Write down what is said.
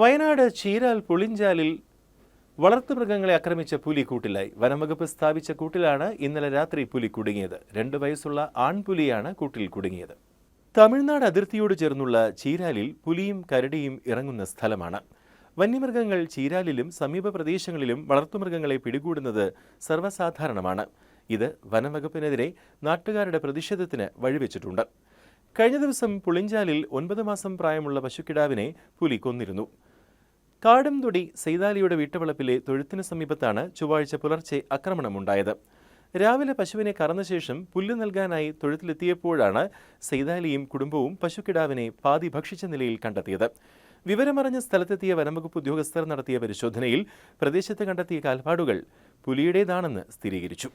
വയനാട് ചീരാൽ പുളിഞ്ചാലിൽ വളർത്തുമൃഗങ്ങളെ ആക്രമിച്ച പുലി കൂട്ടിലായി വനംവകുപ്പ് സ്ഥാപിച്ച കൂട്ടിലാണ് ഇന്നലെ രാത്രി പുലി കുടുങ്ങിയത്. രണ്ട് വയസ്സുള്ള ആൺപുലിയാണ് കൂട്ടിൽ കുടുങ്ങിയത്. തമിഴ്നാട് അതിർത്തിയോട് ചേർന്നുള്ള ചീരാലിൽ പുലിയും കരടിയും ഇറങ്ങുന്ന സ്ഥലമാണ്. വന്യമൃഗങ്ങൾ ചീരാലിലും സമീപ പ്രദേശങ്ങളിലും വളർത്തുമൃഗങ്ങളെ പിടികൂടുന്നത് സർവസാധാരണമാണ്. ഇത് വനംവകുപ്പിനെതിരെ നാട്ടുകാരുടെ പ്രതിഷേധത്തിന് വഴിവെച്ചിട്ടുണ്ട്. കഴിഞ്ഞ ദിവസം പുളിഞ്ചാലിൽ ഒൻപത് മാസം പ്രായമുള്ള പശുക്കിടാവിനെ പുലി കൊന്നിരുന്നു. കാടംതൊടി സെയ്താലിയുടെ വീട്ടുവളപ്പിലെ തൊഴുത്തിന് സമീപത്താണ് ചൊവ്വാഴ്ച പുലർച്ചെ ആക്രമണമുണ്ടായത്. രാവിലെ പശുവിനെ കറന്ന ശേഷം പുല്ല് നൽകാനായി തൊഴുത്തിലെത്തിയപ്പോഴാണ് സെയ്താലിയും കുടുംബവും പശുക്കിടാവിനെ പാതി ഭക്ഷിച്ച നിലയിൽ കണ്ടെത്തിയത്. വിവരമറിഞ്ഞ സ്ഥലത്തെത്തിയ വനംവകുപ്പ് ഉദ്യോഗസ്ഥർ നടത്തിയ പരിശോധനയിൽ പ്രദേശത്ത് കണ്ടെത്തിയ കാൽപ്പാടുകൾ പുലിയുടേതാണെന്ന് സ്ഥിരീകരിച്ചു.